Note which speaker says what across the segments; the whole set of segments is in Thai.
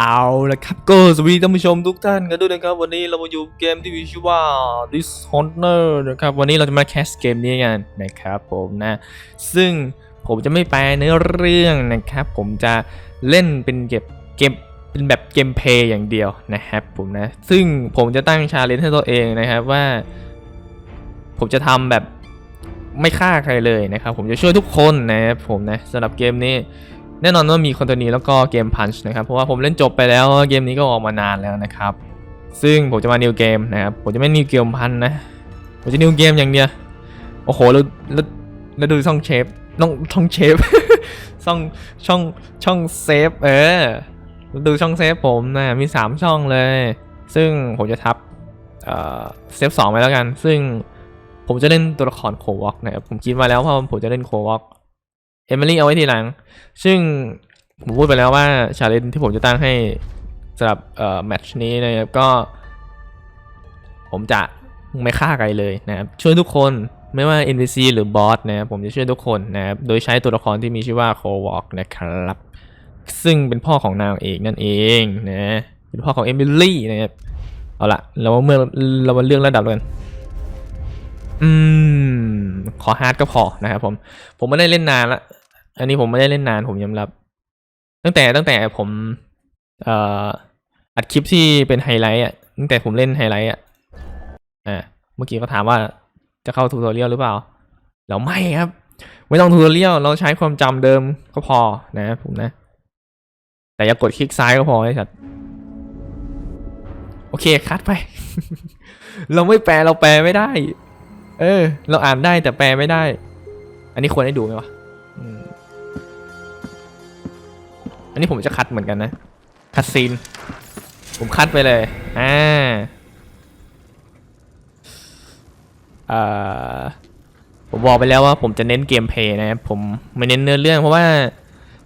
Speaker 1: เอาละครับก็สวัสดีท่านผู้ชมทุกท่านกันด้วยนะครับ วันนี้เรามาอยู่เกมที่มีชื่อว่า Dishonor นะครับ วันนี้เราจะมาแคสเกมนี้กันนะครับผมนะ ซึ่งผมจะไม่แปลเนื้อเรื่องนะครับ ผมจะเล่นเป็นเก็บเกมเป็นแบบเกมเพย์อย่างเดียวนะครับผมนะ ซึ่งผมจะตั้งชาเลนจ์ให้ตัวเองนะครับว่า ผมจะทำแบบไม่ฆ่าใครเลยนะครับ ผมจะช่วยทุกคนนะครับผมนะสำหรับเกมนี้ แน่นอนว่ามีคอนตัวนี้แล้วก็เกมพันช์นะครับ เพราะว่าผมเล่นจบไปแล้วเกมนี้ก็ออกมานานแล้วนะครับ ซึ่งผมจะมานิวเกมนะครับ ผมจะไม่นิวเกมพันนะ ผมจะนิวเกมอย่างเดียว โอ้โหแล้วแล้วแล้วดูช่องเชฟน้องช่องเชฟช่องช่องช่องเซฟเออ ดูช่องเซฟผมนะมี 3 ช่องเลย ซึ่งผมจะทับเอ่อเซฟสองไปแล้วกัน ซึ่งผมจะเล่นตัวละครโควอกนะครับ ผมคิดมาแล้วว่าผมจะเล่นโควอก เอมิลี่เอาไว้ทีหลัง ซึ่งผมพูดไปแล้วว่าชาเลนจ์ที่ผมจะตั้งให้สำหรับเอ่อแมตช์นี้นะครับก็ ผมจะไม่ฆ่าใครเลยนะครับช่วยทุกคนไม่ว่า NPC หรือบอสนะครับผมจะช่วยทุกคนนะครับโดยใช้ตัวละครที่มีชื่อว่าโควอล์กนะครับ ซึ่งเป็นพ่อของนางเอกนั่นเองนะเป็นพ่อของเอมิลี่นะครับเอาละเรามาเมื่อเรามาเรื่องระดับกันอืม ขอฮาร์ดก็พอนะครับผม ผมไม่ได้เล่นนานละ อันนี้ผมไม่ได้เล่นนานผมยอมรับ ตั้งแต่ตั้งแต่ผมเอ่ออัดคลิปที่เป็นไฮไลท์อะตั้งแต่ผมเล่นไฮไลท์อะอ่าเมื่อกี้ก็ถามว่าจะเข้าทูตอเรียลหรือเปล่าแล้วไม่ครับ ไม่ต้องทูตอเรียลเราใช้ความจำเดิมก็พอนะผมนะ แต่อย่ากดคลิกซ้ายก็พอไอ้สัตว์โอเคคัดไป เราไม่แปลเราแปลไม่ได้ เออ เราอ่านได้แต่แปลไม่ได้ อันนี้ควรให้ดูไหมวะ อันนี้ผมจะคัดเหมือนกันนะ คัดซีน ผมคัดไปเลย อ่าอ่อผมบอกไปแล้วว่าผมจะเน้นเกมเพย์นะครับ ผมไม่เน้นเนื้อเรื่องเพราะว่า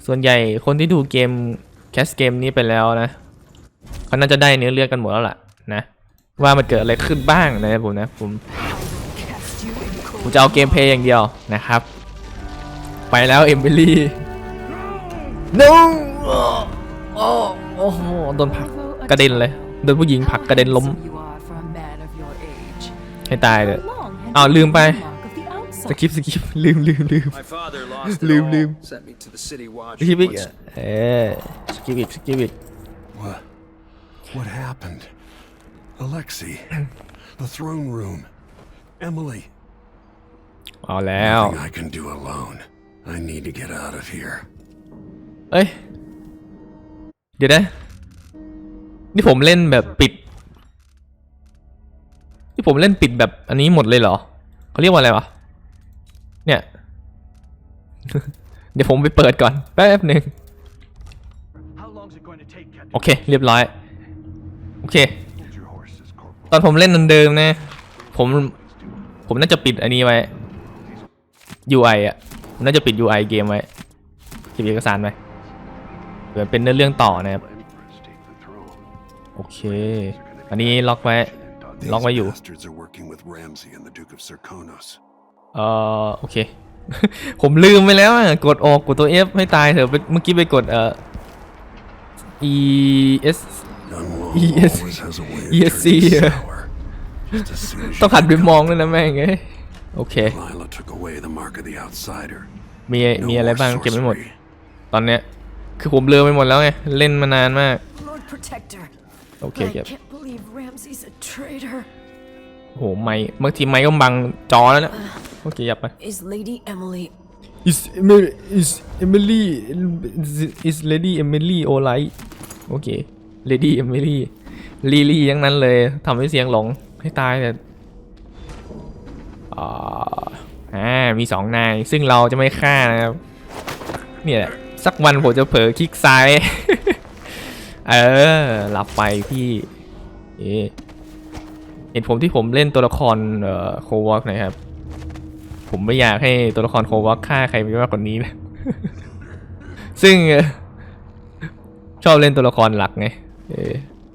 Speaker 1: ส่วนใหญ่คนที่ดูเกมแคสเกมนี้ไปแล้วนะเขาน่าจะได้เนื้อเรื่องกันหมดแล้วล่ะนะ ว่ามันเกิดอะไรขึ้นบ้างนะครับผมนะผมผมจะเอาเกมเพย์อย่างเดียวนะครับ ไปแล้วเอมิลี่ no โอ้โอ้โหโดนผลักกระเด็นเลย โดนผู้หญิงผลักกระเด็นล้ม ให้ตายเลยอ้าวลืมไป สกิปสกิปลืมลืมลืม
Speaker 2: My father lost it
Speaker 1: Loom,
Speaker 2: all.
Speaker 1: loom.
Speaker 2: Sent me to the city watch.
Speaker 1: สกิปอีก
Speaker 2: once.
Speaker 1: เออสกิปอีกสกิปอีก
Speaker 3: What? What happened? Alexei, the throne room, Emily.
Speaker 1: เอาแล้ว
Speaker 3: Nothing I can do alone. I need to get out of here.
Speaker 1: เอ้ย เดี๋ยวนะ นี่ผมเล่นแบบปิด นี่ผมเล่นปิดแบบอันนี้หมดเลยเหรอเขาเรียกว่าอะไรวะ เนี่ย เดี๋ยวผมไปเปิดก่อน แป๊บหนึ่ง
Speaker 4: How long's it going to take, Captain?
Speaker 1: โอเค เรียบร้อย โอเค
Speaker 3: Hold your horses, Corporal.
Speaker 1: ตอนผมเล่นนันเดิมนะ ผม ผมน่าจะปิดอันนี้ไว้ UI อะ ผมน่าจะปิด UI เกมไว้ เก็บเอกสารไว้ เผื่อเป็นเนื้อเรื่องต่อนะครับ
Speaker 3: Emperors take the throne.
Speaker 1: โอเค อันนี้ล็อกไว้
Speaker 3: These
Speaker 1: Lock ไว้อยู่
Speaker 3: bastards are working with Ramsey and the Duke of Serkonos.
Speaker 1: เอ่อ โอเค ผมลืมไปแล้วอะ กดออกกดตัว F ให้ตายเถอะไปเมื่อกี้ไปกดเอ่อ E S
Speaker 3: Dunwall
Speaker 1: Yes.
Speaker 3: always has a way of
Speaker 1: ESC,
Speaker 3: turning
Speaker 1: yeah.
Speaker 3: sour. Just as soon as
Speaker 1: ต้อง
Speaker 3: you
Speaker 1: หันไป
Speaker 3: come
Speaker 1: มองด้วยนะแม่งเอ้ยโอเค
Speaker 3: Lila took away the mark of the outsider.
Speaker 1: มี
Speaker 3: No
Speaker 1: มีอะไร
Speaker 3: more
Speaker 1: บ้างเก็บไม่หมด
Speaker 3: sorcery.
Speaker 1: ตอนเนี้ย คือผมเลือไปหมดแล้วไง เล่นมานานมาก
Speaker 5: Lord Protector.
Speaker 1: โอเค
Speaker 5: I
Speaker 1: เก็บ
Speaker 5: can't believe Ramsey's a traitor.
Speaker 1: โอ้โหไม่บางทีไม่ก็บังจอแล้วเนะโอเคยับไป
Speaker 5: Is Lady Emily
Speaker 1: is Emily is Emily is Lady Emily alright โอเค Lady Emily ลีลี่ยังนั้นเลยทำให้เสียงหลงให้ตายแต่อ่าอ่ามีสองนาย ซึ่งเราจะไม่ฆ่านะครับ เนี่ยแหละ สักวันผมจะเผลอคลิกซ้าย เออหลับไปพี่เห็นผมที่ผมเล่นตัวละครเอ่อโควอล์กนะครับ ผมไม่อยากให้ตัวละครโควอล์กฆ่าใครไปมากกว่านี้นะซึ่งชอบเล่นตัวละครหลักไง เอ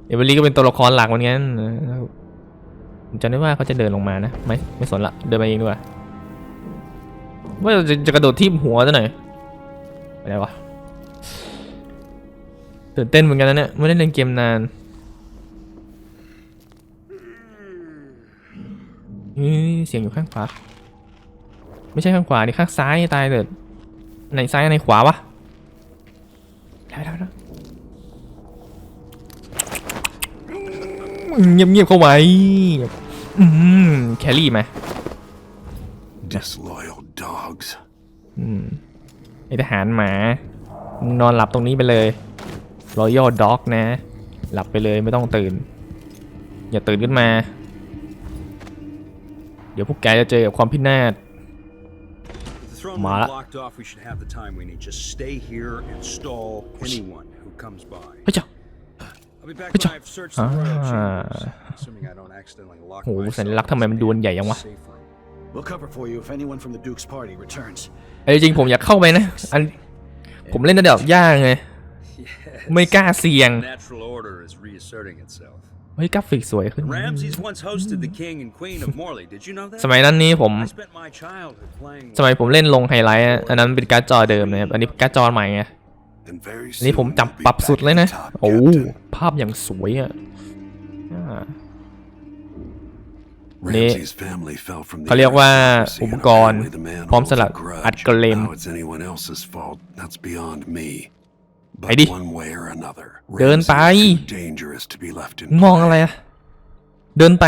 Speaker 1: เอเวอรี่ก็เป็นตัวละครหลักเหมือนกันผมจำได้ว่าเขาจะเดินลงมานะ ไม่ไม่สนละ เดินมาเองดีกว่าว่าจะจะกระโดดทิ่มหัวซะหน่อย อะไรวะตื่นเต้นเหมือนกันนะเนี่ยไม่ได้เล่นเกมนานเฮ้ยเสียงอยู่ข้างขวา ไม่ใช่ข้างขวานี่ข้างซ้ายตายเลยในซ้ายในขวาวะได้ได้ได้เงียบเงียบๆเข้าไว้อืมแครี่ไหม
Speaker 3: Disloyal dogs.
Speaker 1: ไอทหารหมามึงนอนหลับตรงนี้ไปเลยรอยัลด็อกนะ หลับไปเลยไม่ต้องตื่น อย่าตื่นขึ้นมา เดี๋ยวพวกแกจะเจอกับความพินาศ
Speaker 2: With the throne room
Speaker 1: Mala.
Speaker 2: blocked off, we should have the time we need. Just stay here and stall anyone who comes by.
Speaker 1: เฮ้ยเจ้า
Speaker 2: I'll be back
Speaker 1: Good
Speaker 2: when
Speaker 1: job.
Speaker 2: I've searched the royal
Speaker 1: Ah.
Speaker 2: chambers, assuming I don't accidentally lock
Speaker 1: โห
Speaker 2: myself
Speaker 1: สัญลักษณ์ทำไมมันดูอันใหญ่ยังวะ
Speaker 4: We'll cover for you if anyone from the Duke's party returns.
Speaker 1: ไอ้จริงๆผมอยากเข้าไปนะ อันผมเล่นระดับยากไง ไม่กล้าเสี่ยง
Speaker 2: The natural order is reasserting itself.
Speaker 1: เฮ้ยกราฟิกสวยขึ้น
Speaker 2: Ramses once hosted the king and queen of Morley. Did you know that?
Speaker 1: สมัยนั้นนี้ผม
Speaker 2: I spent my childhood playing.
Speaker 1: สมัยผมเล่นลงไฮไลท์อะอันนั้นเป็นการ์ดจอเดิมนะครับ อันนี้การ์ดจอใหม่ไง
Speaker 3: And very
Speaker 1: อันนี้ผม
Speaker 3: soon
Speaker 1: จับ
Speaker 3: you'll be
Speaker 1: ปรับสุด
Speaker 3: back
Speaker 1: เลย
Speaker 3: at
Speaker 1: นะ
Speaker 3: the top,
Speaker 1: โอ้
Speaker 3: Captain.
Speaker 1: ภาพอย่างสวยอะอ่า
Speaker 3: Ramsay's family fell from the
Speaker 1: เขาเรียกว่า
Speaker 3: aristocracy
Speaker 1: อุป
Speaker 3: and
Speaker 1: กรณ์
Speaker 3: apparently the man
Speaker 1: พร้อม
Speaker 3: holds
Speaker 1: สลัก
Speaker 3: a grudge.
Speaker 1: อัดเกรม
Speaker 3: How it's anyone else's fault, that's beyond me. But
Speaker 1: Heidi.
Speaker 3: one way or another,
Speaker 1: เดินไป
Speaker 3: Ramsay is too dangerous to be left in
Speaker 1: มองอะไรอะเดินไป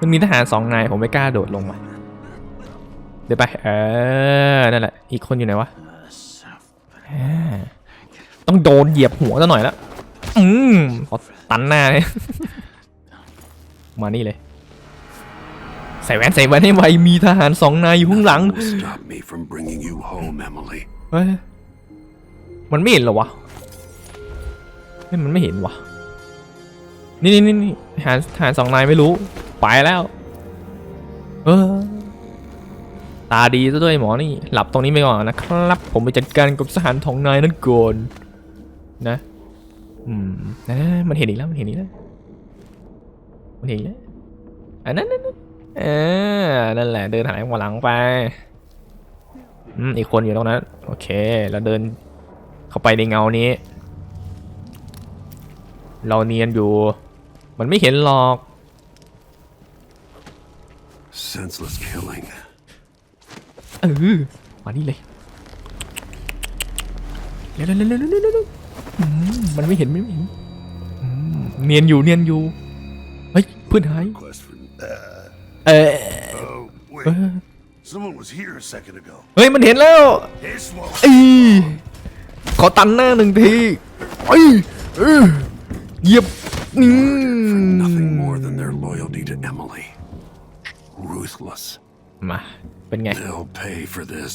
Speaker 1: มันมีทหารสองนายผมไม่กล้าโดดลงมา เดี๋ยวไป เออ นั่นแหละ อีกคนอยู่ไหนวะอ่าต้องโดนเหยียบหัวซะหน่อยละ อืมขอตันหน้าเลยมานี่เลยใส่แว่นใส่แว่นให้ไวมีทหารสองนายอยู่ข้างหลัง
Speaker 3: Nothing will stop me from bringing you home, Emily.
Speaker 1: เฮ้ยมันไม่เห็นเหรอวะเฮ้ยมันไม่เห็นวะนี่นี่นี่นี่หารหารสองนายไม่รู้ ไปแล้ว เออ ตาดีซะด้วยหมอนี่ หลับตรงนี้ไปก่อนนะครับ ผมไปจัดการกับสหารทองนายนั่นก่อนนะ อืมนะมันเห็นอีกแล้วมันเห็นอีกแล้วมันเห็นอีกแล้วอันนั้นนั่นนั่นเออนั่นแหละเดินหายหัวหลังไปอืมอีกคนอยู่ตรงนั้น โอเค แล้วเดินเข้าไปในเงานี้ เราเนียนอยู่ มันไม่เห็นหรอก
Speaker 3: Senseless killing.
Speaker 1: เออมานี่เลยเร็วเร็วเร็วเร็วเร็วเร็วเร็วอืมมันไม่เห็นไม่เห็นอืมเนียนอยู่เนียนอยู่เฮ้ยเพื่อนหาย
Speaker 3: Quest for.
Speaker 1: เออ
Speaker 3: Oh,
Speaker 1: เอ
Speaker 3: wait.
Speaker 1: อ
Speaker 3: Someone was here a second ago.
Speaker 1: เฮ้ยมันเห็นแล้ว
Speaker 3: This won't.
Speaker 1: อีขอตันหน้าหนึ่งทีไอ้ยเออเหยียบนี่
Speaker 3: Nothing more than their loyalty to Emily. Ruthless.
Speaker 1: มา เป็นไง
Speaker 3: They'll pay for this,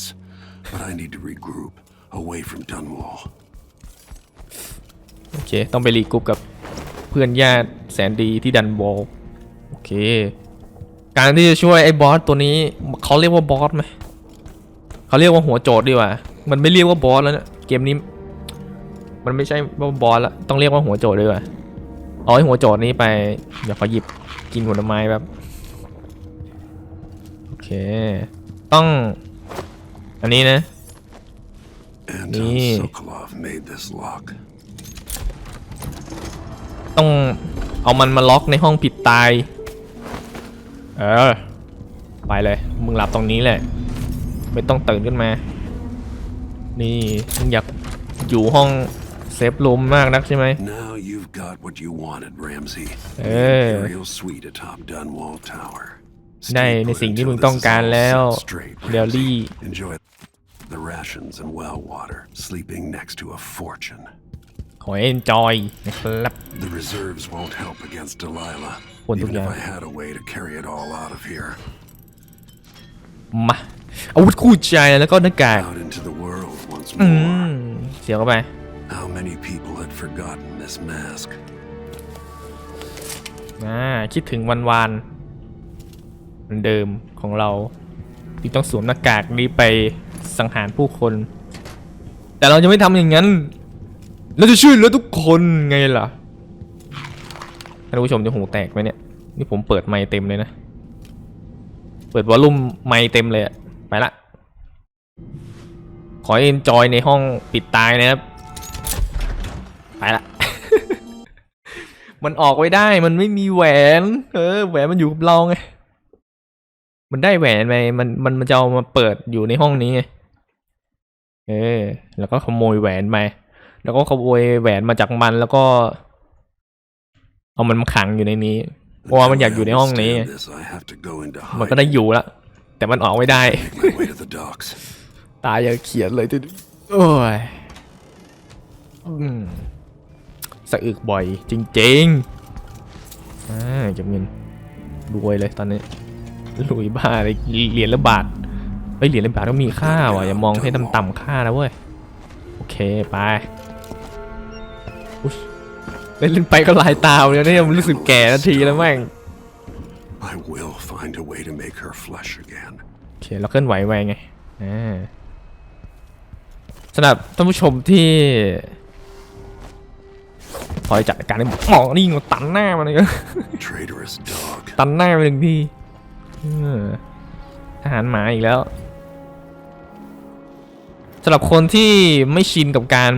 Speaker 3: but I need to regroup away from Dunwall.
Speaker 1: โอเค ต้องไปรีกรุ๊ปกับเพื่อนญาติแสนดีที่ดันวอลโอเค การที่จะช่วยไอ้บอสตัวนี้เขาเรียกว่าบอสไหมเขาเรียกว่าหัวโจทย์ดีกว่า มันไม่เรียกว่าบอสแล้วเนะเกมนี้ มันไม่ใช่ว่าบอสละต้องเรียกว่าหัวโจทย์ดีกว่าเอาไอ้หัวโจทย์นี้ไปเดี๋ยวขอหยิบกินผลไม้แบบโอเค ต้อง อันนี้นะ
Speaker 3: Anton
Speaker 1: ต้องเอามันมาล็อกในห้องผิดตาย เออ ไปเลย มึงหลับตรงนี้แหละ ไม่ต้องตื่นขึ้นมา นี่ มึงอยากอยู่ห้องเซฟรูมมากนักใช่ไหม
Speaker 3: Now you've got what you wanted, Ramsey. The
Speaker 1: Eh.
Speaker 3: Imperial suite atop Dunwall Tower.
Speaker 1: ได้
Speaker 3: Stay
Speaker 1: ใน
Speaker 3: put
Speaker 1: สิ่งที่
Speaker 3: until
Speaker 1: มึง
Speaker 3: this
Speaker 1: ต้อง
Speaker 3: is
Speaker 1: การ
Speaker 3: all
Speaker 1: แล้ว
Speaker 3: set straight,
Speaker 1: เดล
Speaker 3: Ramsey.
Speaker 1: ลี่
Speaker 3: Enjoy the rations and well water, sleeping next to a fortune.
Speaker 1: ขอเอนจอยนะครับ
Speaker 3: The reserves won't help against Delilah,
Speaker 1: Quanto
Speaker 3: even if
Speaker 1: ghiaccio.
Speaker 3: I had a way to carry it all out of here.
Speaker 1: มาอาวุธคู่ใจแล้วก็หน้ากาก
Speaker 3: Out into the world once
Speaker 1: อื
Speaker 3: more.
Speaker 1: มเสียเข้าไป
Speaker 3: How many people had forgotten this mask?
Speaker 1: อ่าคิดถึงวันวานเหมือนเดิมของเราที่ต้องสวมหน้ากากนี้ไปสังหารผู้คน แต่เราจะไม่ทำอย่างนั้น เราจะช่วยเหลือทุกคนไงล่ะท่านผู้ชมจะหูแตกไหมเนี่ย นี่ผมเปิดไมค์เต็มเลยนะ เปิดวอลลุ่มไมค์เต็มเลยไปละ ขอเอนจอยในห้องปิดตายนะครับ ไปละ มันออกไม่ได้มันไม่มีแหวน เออ แหวนมันอยู่กับเราไง มันได้แหวนไปมันมันมันจะเอามาเปิดอยู่ในห้องนี้ไง เออ แล้วก็ขโมยแหวนไป แล้วก็ขโมยแหวนมาจากมันแล้วก็ เอามันมาขังอยู่ในนี้เพราะว่ามันอยากอยู่ในห้องนี้ มันก็ได้อยู่ละแต่มันออกไม่ได้ ตายอย่าเขียนเลยทีโอ้ยอืมสะอึกบ่อย จริงๆอ่าเก็บเงินรวยเลยตอนนี้รวยบ้าเลยเหรียญละบาทเฮ้ยเหรียญละบาทต้องมีค่าว่ะอย่ามองให้ต่ำๆค่านะเว้ย โอเค ไป เล่นเล่นไปก็ลายตามเลยเนี่ยมันรู้สึกแก่นาทีแล้วแม่ง
Speaker 3: I will find a way to make her flesh again.
Speaker 1: โอเคเราเคลื่อนไหวไวไงอ่าสำหรับท่านผู้ชมที่คอยจัดการให้หมอนี่มันตันหน้ามันเลย
Speaker 3: Traitorous dog.
Speaker 1: ตันหน้าไปหนึ่งทีเออทหารหมาอีกแล้วสำหรับคนที่ไม่ชินกับการ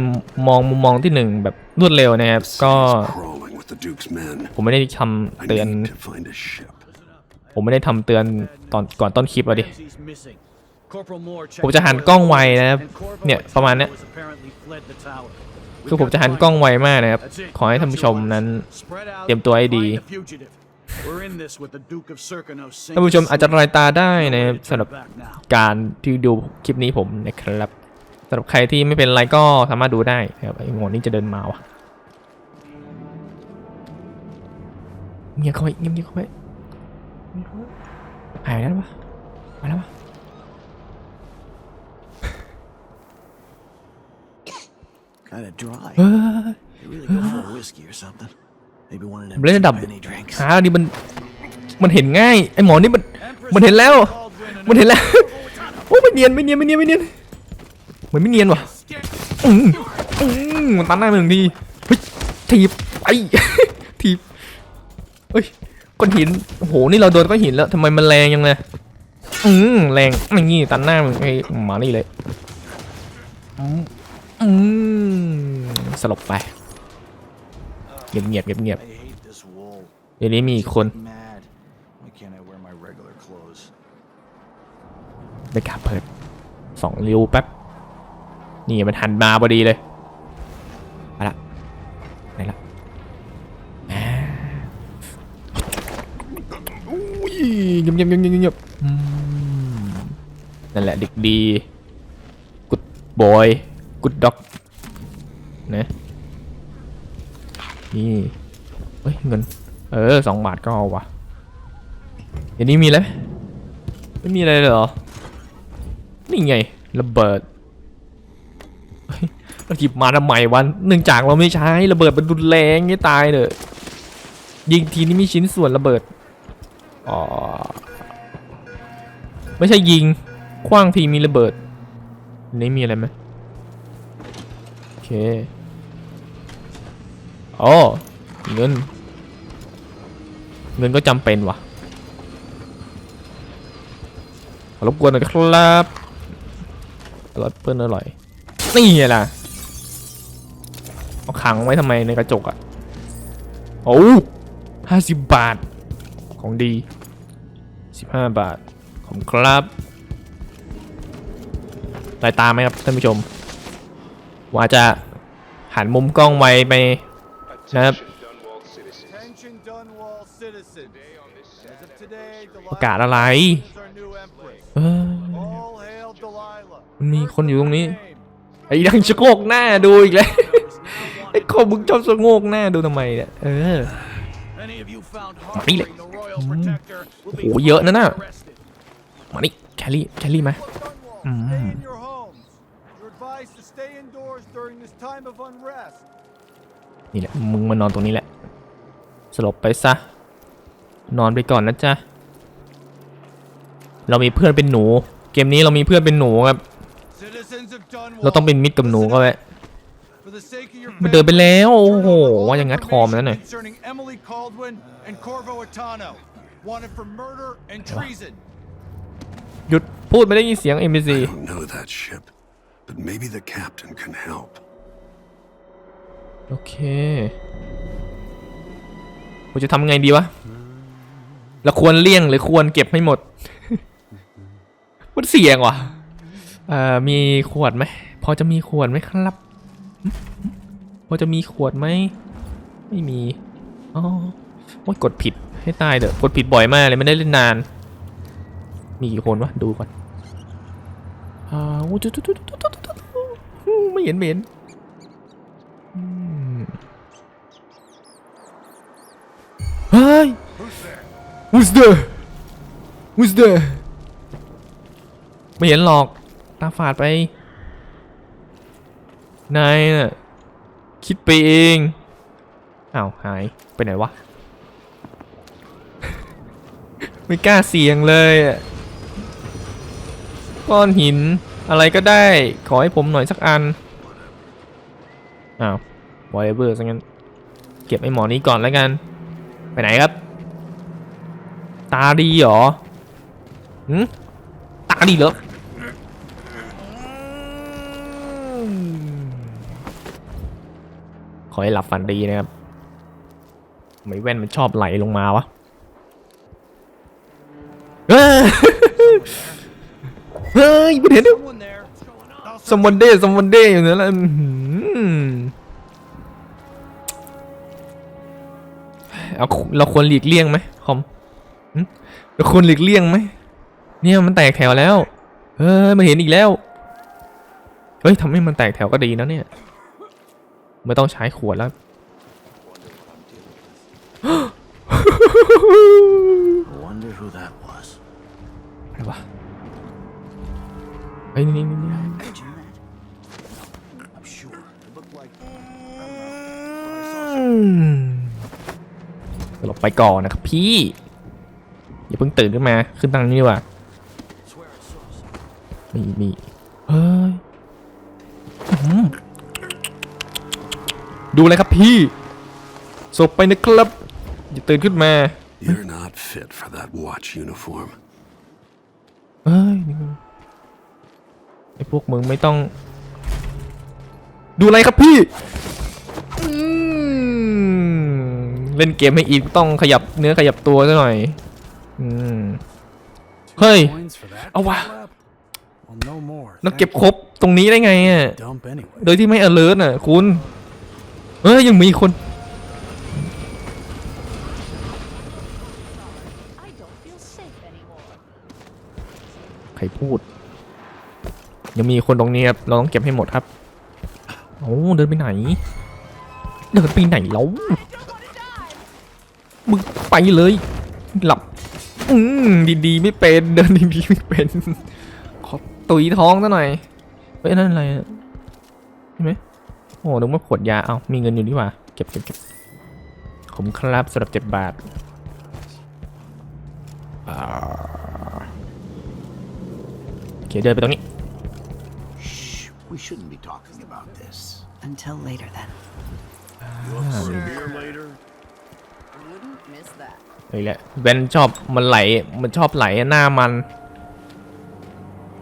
Speaker 1: มองมุมมองที่หนึ่งแบบ รวดเร็วนะครับ
Speaker 3: The
Speaker 1: ก็
Speaker 3: city's crawling with the Duke's men.
Speaker 1: ผมไม่ได้ทำ
Speaker 3: I
Speaker 1: เตือน
Speaker 3: need to find a ship.
Speaker 1: ผมไม่ได้ทำเตือนตอนก่อนต้นคลิปอะดิ
Speaker 4: Ramsey's missing. Corporal Moore checked
Speaker 1: ผมจะหันกล้องไวนะครับ
Speaker 4: and Corvo
Speaker 1: เนี่ยประมาณเนี้ย
Speaker 4: has apparently fled the tower.
Speaker 1: คือผมจะหันกล้องไวมากนะครับ
Speaker 4: That's it.
Speaker 1: ขอให้ท่านผู้ชมนั้น
Speaker 4: Spread out
Speaker 1: เตรียมตัวให้ดี
Speaker 4: find the fugitive. We're in this with the Duke of Serkino
Speaker 1: ท่านผู้ชมอาจจะรายตาได้นะครับสำหรับ
Speaker 4: back now.
Speaker 1: การที่ดูคลิปนี้ผมนะครับ สำหรับใครที่ไม่เป็นไรก็สามารถดูได้นะครับไอ้หมอนี่จะเดินมาวะเงียบเข้าไปเงียบเงียบเข้าไปหายแล้วปะมาแล้วปะ
Speaker 4: Kind of dry.
Speaker 1: เฮ้ย
Speaker 4: You really go for a whiskey or something. Maybe one of
Speaker 1: ผ
Speaker 4: them
Speaker 1: มเล่นระดับ
Speaker 4: Benny drinks.
Speaker 1: หาดิมันมันเห็นง่ายไอ้หมอนี่มันมันเห็นแล้ว มันเห็นแล้วโอ้ไม่เนียนไม่เนียนไม่เนียนไม่เนียน เหมือนไม่เนียนว่ะอืมอืมมันตันหน้าหนึ่งทีเฮ้ยถีบไอ้ถีบเฮ้ยก้อนหินโอ้โหนี่เราโดนก้อนหินแล้วทำไมมันแรงยังไงอืมแรงไม่งี้ตันหน้ามึงไอ้หมานี่เลยอืมอืมสลบไปเงียบเงียบเงียบเงียบเดี๋ยวนี้มีอีกคน
Speaker 4: Mad. Why can't I wear my regular clothes?
Speaker 1: ไปกาเปิดสองริ้วแป๊บ นี่มันหันมาพอดีเลยมาละไหนละอ่าอุ้ยเงียบเงียบเงียบเงียบเงียบอืมนั่นแหละเด็กดีกุดบอยกุดด็อกนะนี่เฮ้ยเงิน เออสองบาทก็เอาวะเดี๋ยวนี้มีแล้วไม่มีอะไรเลยเหรอ นี่ไงระเบิด เราหยิบมาทำไมวันเนื่องจากเราไม่ใช้ระเบิดมันรุนแรงไงตายเลยยิงทีนี้มีชิ้นส่วนระเบิดอ๋อไม่ใช่ยิงคว้างทีมีระเบิดนนี้มีอะไรไหมโอเคอ๋อเงิน เงินก็จำเป็นวะรบกวนหน่อยครับอร่อยเปิ้ลอร่อย นี่ไงล่ะเอาขังไว้ทำไมในกระจกอะ่ะโอ้ห้าสิบบาท ของดีสิบห้าบาท ขอบคุณครับลายตามไหมครับท่านผู้ชม ว่าจะหันมุมกล้องไวไปนะครับ
Speaker 6: Attention Dunwall citizens. As of today,
Speaker 1: ประกาศ
Speaker 6: Delilah
Speaker 1: อะไร
Speaker 6: is our new empress.
Speaker 1: เออ
Speaker 6: All hail Delilah.
Speaker 1: มันมีคนอยู่ตรงนี้
Speaker 6: First name.
Speaker 1: ไอ้ยังชะโงกหน้าดูอีกแล้วไอ้คนมึงชอบชะโงกหน้าดูทำไมเนี่ยเออ
Speaker 4: Any of you found
Speaker 1: Mày lại-
Speaker 4: harboring the royal protector will be
Speaker 1: Ủa, dở nữa nè.
Speaker 4: arrested.
Speaker 1: มานี่แคลรี่แคลรี่มา
Speaker 6: Dunwall,
Speaker 1: Mm.
Speaker 6: stay in your homes. You're advised to stay indoors during this time of unrest.
Speaker 1: นี่แหละมึงมานอนตรงนี้แหละ สลบไปซะ นอนไปก่อนนะจ๊ะ เรามีเพื่อนเป็นหนู เกมนี้เรามีเพื่อนเป็นหนูครับ
Speaker 6: Citizens of Dunwall.
Speaker 1: เราต้องเป็นมิตรกับหนูก็ไว้
Speaker 6: For the sake of your
Speaker 1: มันเดินไป
Speaker 6: family,
Speaker 1: แล้ว โอ้โห
Speaker 6: turn over all
Speaker 1: ว่าอย่างงัดคอมแล้วหน่อย
Speaker 6: information Concerning Emily Caldwin and Corvo Atano, wanted for murder and treason.
Speaker 1: หยุดพูดไม่ได้ยินเสียง NPC
Speaker 3: I don't know that ship, but maybe the captain can help.
Speaker 1: โอเคผมจะทำไงดีวะเราควรเลี่ยงหรือควรเก็บให้หมด มันเสี่ยงว่ะ เอ่อมีขวดไหมพอจะมีขวดไหมครับ พอจะมีขวดไหมไม่มีอ๋อโอ้ยกดผิดให้ตายเด้อกดผิดบ่อยมากเลยไม่ได้เล่นนาน มีกี่คนวะดูก่อนอ่าโอ้จุดจุดจุดจุดจุดจุดจุดไม่เห็นไม่เห็นเฮ้ย Who's there Who's there ไม่เห็นหรอก ตาฝาดไป นายน่ะ คิดไปเองอ้าวหาย ไปไหนวะ ไม่กล้าเสี่ยงเลยอะก้อนหินอะไรก็ได้ ขอให้ผมหน่อยสักอัน อ้าว whatever ซะงั้น เก็บไอ้หมอนี้ก่อนแล้วกัน ไปไหนครับ ตาดีเหรอหืมตาดีเหรอมข อให้หลับฝันดีนะครับไม่แว่นมันชอบไหลลงมาวะเฮ้ยไม่เห็น
Speaker 4: Someone there.
Speaker 1: สมวันเดย์สมวันเดย์อยู่นั่นแหละอื้อหือเอาเราควรหลีกเลี่ยงไหมคอมเราควรหลีกเลี่ยงไหมเนี่ยมันแตกแถวแล้ว เฮ้ยมาเห็นอีกแล้ว เฮ้ยทำให้มันแตกแถวก็ดีนะเนี่ย ไม่ต้องใช้ขวดแล้ว
Speaker 4: I wonder who that was.
Speaker 1: อะไรวะเฮ้ยนี่นี่นี่
Speaker 4: I'm sure. It looked like
Speaker 1: อืมเราไปก่อนนะครับพี่ อย่าเพิ่งตื่นขึ้นมา ขึ้นตังนี้ดีกว่า
Speaker 4: swear I saw something.
Speaker 1: มีมีเฮ้ยอื้อหือ ดูเลยครับพี่ศพไปนะครับอย่าตื่นขึ้นมา
Speaker 3: You're not fit for that watch uniform.
Speaker 1: เอ้ยนี่มันไอพวกมึงไม่ต้อง ดูอะไรครับพี่อืมเล่นเกมให้อีกต้องขยับเนื้อขยับตัวซะหน่อยอืมเฮ้ย
Speaker 4: Coins for that?
Speaker 1: เอาวะ
Speaker 4: Well, no more.
Speaker 1: เราเก็บครบตรงนี้ได้ไงอะ
Speaker 4: Dump anyway.
Speaker 1: โดยที่ไม่ alert น่ะ คุณ เฮ้ยยังมีคน
Speaker 5: I don't feel safe anymore.
Speaker 1: ใครพูด ยังมีคนตรงนี้ครับ เราต้องเก็บให้หมดครับโอ้เดินไปไหน เดินไปไหนแล้ว มึงไปเลย หลับ อืมดีๆ ไม่เป็น เดินดีๆไม่เป็น ขอตุยท้องซะหน่อยเฮ้ยนั่นอะไรอะใช่ไหม อ้นึกว่าขวดยา เอามีเงินอยู่ดีกว่า เก็บเก็บเก็บผมครับสำหรับเจ็ดบาทอ่าโอเคเดินไปตรงนี้
Speaker 7: Shh, we shouldn't be talking about this.
Speaker 5: Until later, then.
Speaker 4: Here later.
Speaker 5: Wouldn't miss that.
Speaker 1: นี่แหละแวนชอบมันไหล มันชอบไหลหน้ามัน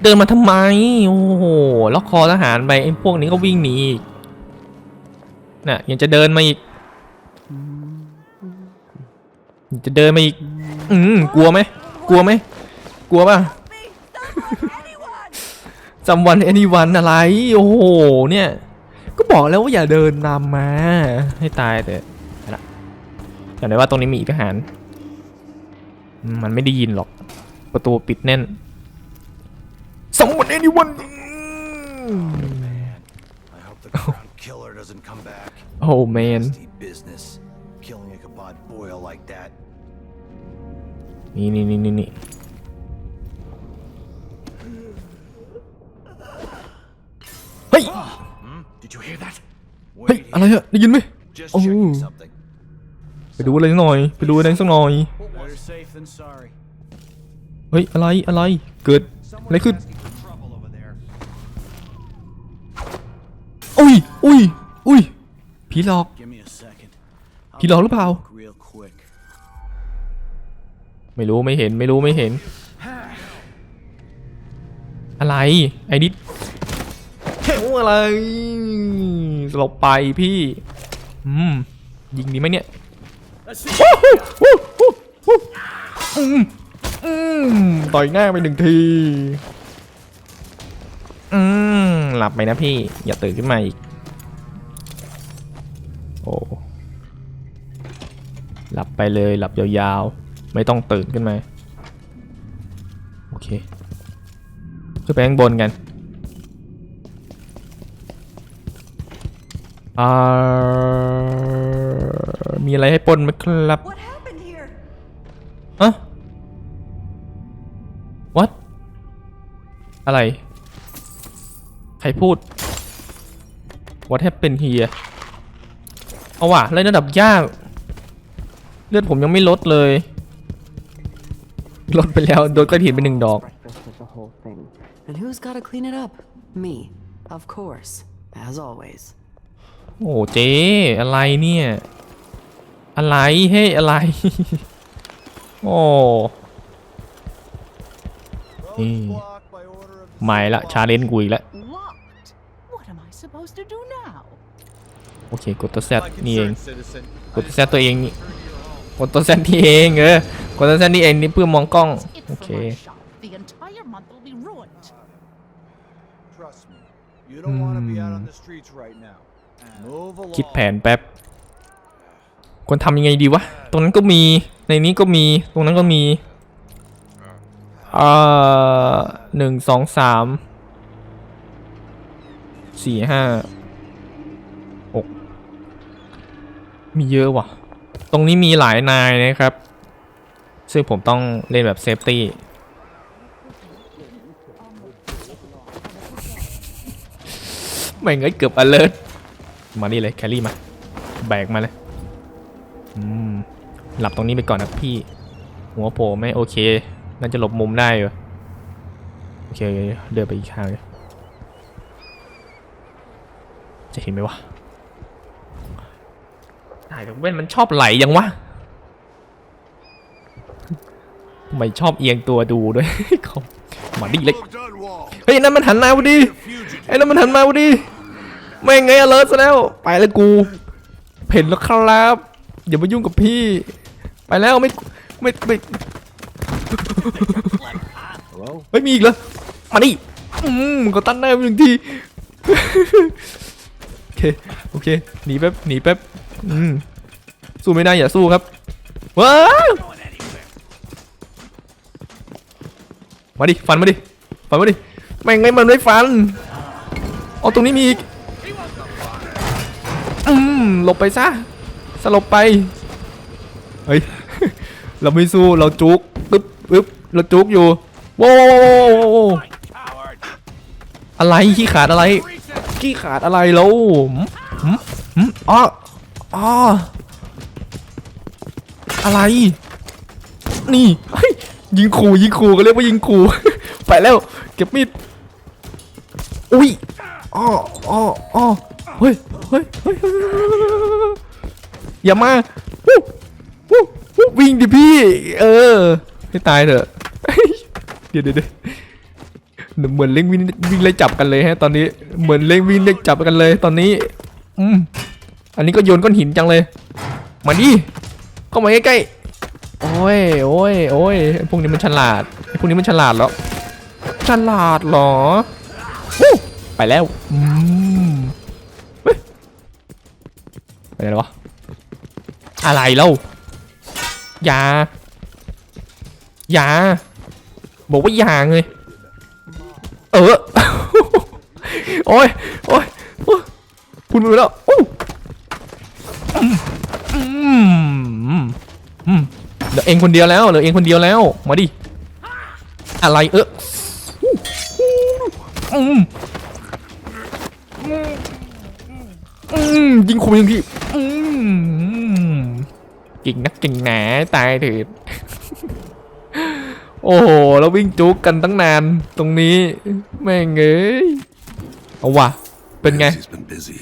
Speaker 1: เดินมาทำไม โอ้โห ล็อกคอทหารไปไอ้พวกนี้ก็วิ่งหนีอีก น่ะยังจะเดินมาอีกยังจะเดินมาอีก อืมกลัวไหมกลัวไหมกลัวป่ะจำวันแอนีวันอะไร โอ้โห เนี่ย ก็บอกแล้วว่าอย่าเดินนำมา ให้ตายแต่ไปละอย่างไรว่าตรงนี้มีอีกทหาร มันไม่ได้ยินหรอก ประตูปิดแน่นสองวันแอนีวัน
Speaker 4: back.
Speaker 1: โอ้แมน
Speaker 4: Nasty business. Killing a Kabad boil like that.
Speaker 1: นี่นี่นี่นี่นี่เฮ้ย
Speaker 4: Did you hear that?
Speaker 1: เฮ้ย อะไรอะได้ยินไหม
Speaker 4: Just
Speaker 1: Oh.
Speaker 4: checking something.
Speaker 1: ไปดูอะไรสักหน่อย ไปดูอะไรสักหน่อย
Speaker 4: Better safe than sorry.
Speaker 1: เฮ้ย อะไร อะไร เกิด อะไรขึ้น
Speaker 4: asking for trouble over there.
Speaker 1: อุ้ยอุ้ยอุ้ย ผีหลอก
Speaker 4: Give me a second. I'll
Speaker 1: ผีหลอกหรือเปล่า
Speaker 4: look Real quick.
Speaker 1: ไม่รู้ไม่เห็นไม่รู้ไม่เห็น อะไรไอ้นิดอะไรเราไปพี่อืมยิงดีไหมเนี่ยวู้ฮู้วู้ฮู้วู้อืมอืมต่อยหน้าไปหนึ่งที อืม หลับไปนะพี่ อย่าตื่นขึ้นมาอีก โอ้หลับไปเลยหลับยาวๆ ไม่ต้องตื่นขึ้นมา โอเคขึ้นไปข้างบนกันอ่ามีอะไรให้ปล้นไหมครับ
Speaker 5: What happened here?
Speaker 1: อะ what อะไร ใครพูด what happened here เอาว่ะเล่นระดับยาก เลือดผมยังไม่ลดเลย ลดไปแล้วโดนก้อนหินไปหนึ่งดอก
Speaker 8: breakfast was the whole thing.
Speaker 5: And who's gotta clean it up? Me. Of course. As always.
Speaker 1: โอ้เจ๊อะไรเนี่ย อะไรเฮ้ยอะไร โอ้
Speaker 6: Road is
Speaker 1: Mm.
Speaker 6: blocked by order of the
Speaker 1: ไม่ละ
Speaker 6: city
Speaker 1: ชาเลนจ์กูอีกแล้ว
Speaker 5: Locked? What am I supposed to do now?
Speaker 1: โอเคกดตัวแซด
Speaker 6: My
Speaker 1: นี่เอง
Speaker 6: concern, citizen.
Speaker 1: กดตัวแซดตัวเองนี่กดตัวแซดนี่เองเออกดตัวแซดนี่เองนี่เพื่อมองกล้อง
Speaker 5: It
Speaker 1: โอ
Speaker 5: for
Speaker 1: เค
Speaker 5: my shop. The entire month will be ruined.
Speaker 6: Trust me. You don't want to be out on
Speaker 1: Hmm.
Speaker 6: the streets right now. Move along.
Speaker 1: คิดแผนแป๊บควรทำยังไงดีวะ ตรงนั้นก็มี ในนี้ก็มี ตรงนั้นก็มีอ่าหนึ่งสองสามสี่ห้า มีเยอะว่ะ ตรงนี้มีหลายนายนะครับ ซึ่งผมต้องเล่นแบบเซฟตี้ ไม่งั้นเกือบ alert มานี่เลยแครี่มา แบกมาเลย อืม หลับตรงนี้ไปก่อนนะพี่ หัวโผล่ไม่โอเค น่าจะหลบมุมได้อยู่โอเค เดินไปอีกทางเลยจะเห็นไหมวะายกับเว้นมันชอบไหลยังวะทำไมชอบเอียงตัวดูด้วยเขามาดิเลยเฮ้ยนั่นมันหันมาพอดีไอ้นั่นมันหันมาพอดีไม่งไงอเลิร์ซะแล้ว ไปแล้วกูเห็นแล้วครับอย่ามายุ่งกับพี่ ไปแล้วไม่ไม่ไม่เฮ้ยมีอีกเหรอมาดิอืมก็ตั้นได้ไปหนึ่งทีโอเคโอเคหนีแป๊บหนีแป๊บ อืมสู้ไม่ได้อย่าสู้ครับว้ามาดิฟันมาดิฟันมาดิไม่งไงมันไม่ฟันเอาตรงนี้มีอีกอืมหลบไปซะสลบไปเฮ้ยเราไม่สู้เราจุกปึ๊บปึ๊บเราจุกอยู่โว้วอะไรขี้ขาดอะไรขี้ขาดอะไรแล้วอ๋อ อ๋ออะไร นี่ยิงขู่ยิงขู่ก็เรียกว่ายิงขู่ไปแล้ว เก็บมีดอุ้ยอ๋ออ๋ออ๋อเฮ้ยเฮ้ยเฮ้ยเฮ้ยอย่ามาวู้วู้วู้วิ่งดิพี่ เออให้ตายเถอะเดี๋ยวเดี๋ยวเดี๋ยวเหมือนเล่งวิ่งวิ่งไล่จับกันเลยฮะ ตอนนี้เหมือนเล่งวิ่งไล่จับกันเลย ตอนนี้ อืม อันนี้ก็โยนก้อนหินจังเลย มาดิเข้ามาใกล้ๆ โอ้ย โอ้ย โอ้ย พวกนี้มันฉลาด พวกนี้มันฉลาดแล้ว ฉลาดเหรอ ไปแล้วอืมเฮ้ยไปไหนแล้วะ อะไรเล่ายายา บอกว่ายาไงเออโอ้ยโอ้ย โอ้ยพูดไปแล้วอู้อืมอืมอืม เหลือเองคนเดียวแล้วเหลือเองคนเดียวแล้ว มาดิ อะไรเอออู้อืมอืมยิงคุยยิงที่อืมเก่งนักเก่งหนาตายเถิดโอ้โหแล้ววิ่งจุกกันตั้งนานตรงนี้ แม่งเอ้ยเอาว่ะเป็นไง
Speaker 3: He's been busy.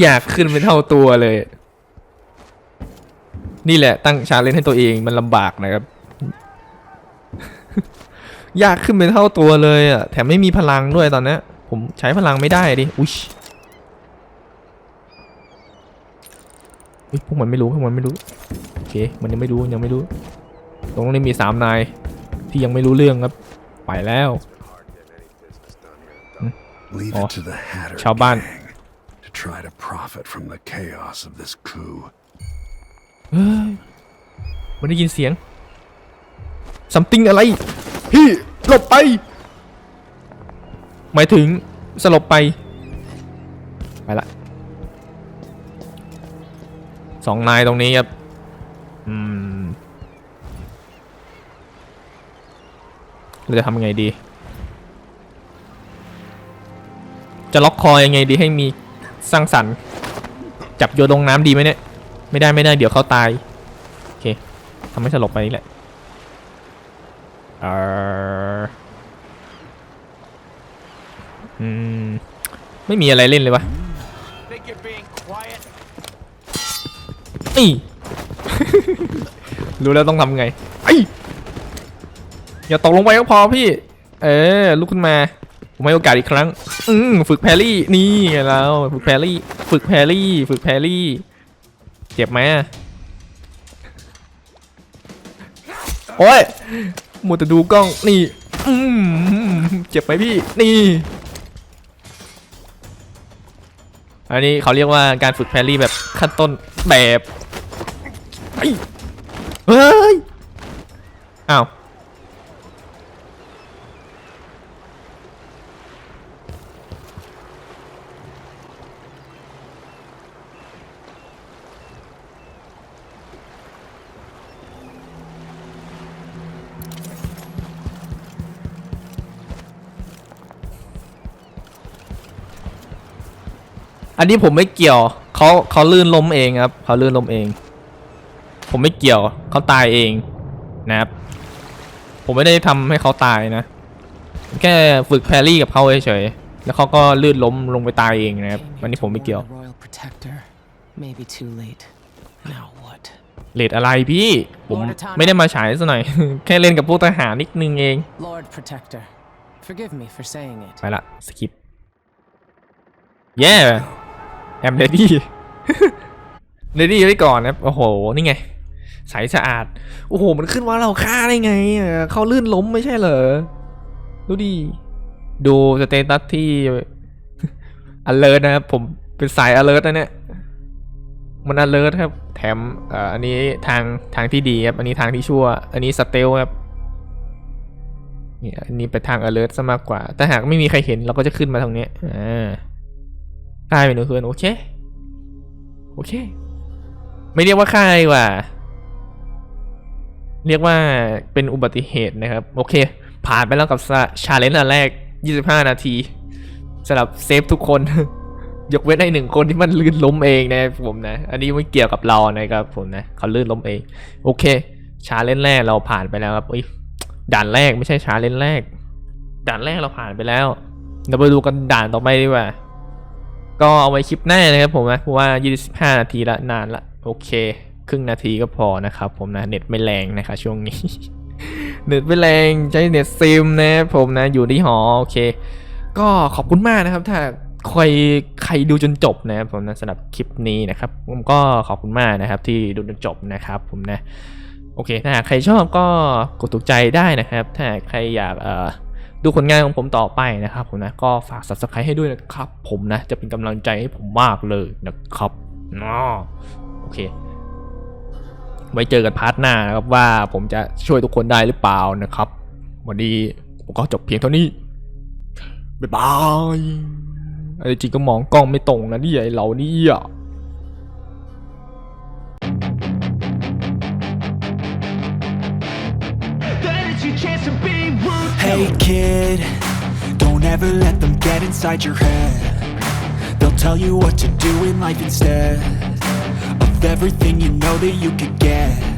Speaker 1: อยากขึ้นเป็นเท่าตัวเลย นี่แหละตั้งชาเลนจ์ให้ตัวเองมันลำบากนะครับอยากขึ้นเป็นเท่าตัวเลยอะแถมไม่มีพลังด้วยตอนเนี้ยผมใช้พลังไม่ได้ดิอุ้ยเฮ้ยพวกมันไม่รู้พวกมันไม่รู้โอเคมันยังไม่รู้ยังไม่รู้ ตรงนี้มีสามนายที่ยังไม่รู้เรื่องครับไปแล้ว
Speaker 3: Leave
Speaker 1: Oh.
Speaker 3: it to the Hatter
Speaker 1: Chào bạn.
Speaker 3: gang to try to profit from the chaos of this coup.
Speaker 1: เฮ้ยมันได้ยินเสียง something อะไรพี่หลบไป หมายถึงสลบไป ไปละสองนายตรงนี้ครับอืมเราจะทำยังไงดี จะล็อกคอยังไงดีให้มีสร้างสรรค์ จับโยนลงน้ำดีไหมเนี่ย ไม่ได้ไม่ได้เดี๋ยวเขาตาย โอเคทำให้สลบไปนี่แหละเอออืม ไม่มีอะไรเล่นเลยวะ
Speaker 6: Think you're being quiet?
Speaker 1: นี่ รู้แล้วต้องทำไงไอ้อย่าตกลงไปก็พอพี่ เออลุกขึ้นมาผมให้โอกาสอีกครั้ง อืมฝึกแพรี่ นี่ไงเราฝึกแพรี่ ฝึกแพรี่ ฝึกแพรี่ จ็บไหมอะโอ้ยมัวแต่ดูกล้องนี่อืมเจ็บไหมพี่นี่ อันนี้เขาเรียกว่าการฝึกแพรรี่แบบขั้นต้นแบบไอ้เฮ้ยอ้าว อันนี้ผมไม่เกี่ยวเขาเขาลื่นล้มเองครับเขาลื่นล้มเอง ผมไม่เกี่ยวเขาตายเองนะครับ ผมไม่ได้ทำให้เขาตายนะ แค่ฝึกแพรรี่กับเขาเฉยๆแล้วเขาก็ลื่นล้มลงไปตายเองนะครับอันนี้ผมไม่เกี่ยว
Speaker 8: The Royal Protector. Maybe too late. Now what?
Speaker 1: เลดอะไรพี่ ผมไม่ได้มาฉายซะหน่อย แค่เล่นกับพวกทหารนิดนึงเอง
Speaker 8: Lord Protector. Forgive me for saying it.
Speaker 1: ไปละสกิปแย่ แอมเ e ดี้เ e ดี้ไว้ก่อนนะโอ้โห นี่ไงใสสะอาด โอ้โห มันขึ้นว่าเราฆ่าได้ไง เขาลื่นล้มไม่ใช่เหรอ ดูดิ ดูสเตตัสที่ alert นะครับ ผมเป็นสาย alert นะเนี่ย มัน alert ครับ แถมอ,อันนี้ทางทางที่ดีครับ อันนี้ทางที่ชั่ว อันนี้สเตลครับ นี่อันนี้ไปทาง alert ซะมากกว่า แต่หากไม่มีใครเห็นเราก็จะขึ้นมาตรงเนี้ยอ่า ค่ายเป็นหนูเพื่อนโอเค โอเค ไม่เรียกว่าค่ายดีกว่า เรียกว่าเป็นอุบัติเหตุนะครับ โอเค ผ่านไปแล้วกับชาเลนจ์อันแรก 25 นาทีสำหรับเซฟทุกคน ยกเว้นไอ้หนึ่งคนที่มันลื่นล้มเองนะผมนะ อันนี้ไม่เกี่ยวกับเรานะครับผมนะ เขาลื่นล้มเอง โอเค ชาเลนจ์แรกเราผ่านไปแล้วครับอ้ยด่านแรกไม่ใช่ชาเลนจ์แรก ด่านแรกเราผ่านไปแล้วเดี๋ยวไปดูกันด่านต่อไปดีกว่า ก็เอาไว้คลิปหน้านะครับผมนะเพราะว่า 25 นาทีละนานละ โอเค ครึ่งนาทีก็พอนะครับผมนะเน็ตไม่แรงนะครับช่วงนี้ เน็ตไม่แรงใช้เน็ตซิมนะครับผมนะอยู่ที่หอโอเค ก็ขอบคุณมากนะครับ ถ้าใครใครดูจนจบนะครับผมนะสำหรับคลิปนี้นะครับผมก็ขอบคุณมากนะครับที่ดูจนจบนะครับผมนะโอเคถ้าใครชอบก็กดถูกใจได้นะครับ ถ้าใครอยากเอ่อ ดูผลงานของผมต่อไปนะครับผมนะก็ฝาก subscribe ให้ด้วยนะครับ ผมนะจะเป็นกำลังใจให้ผมมากเลยนะครับอ๋อโอเค ไว้เจอกันพาร์ทหน้านะครับว่าผมจะช่วยทุกคนได้หรือเปล่านะครับ วันนี้ผมก็จบเพียงเท่านี้ บ๊ายบายไอ้จริงก็มองกล้องไม่ตรงนะนี่ไอ้เรานี่อะ
Speaker 9: Hey kid, don't ever let them get inside your head. They'll tell you what to do in life instead of everything you know that you could get.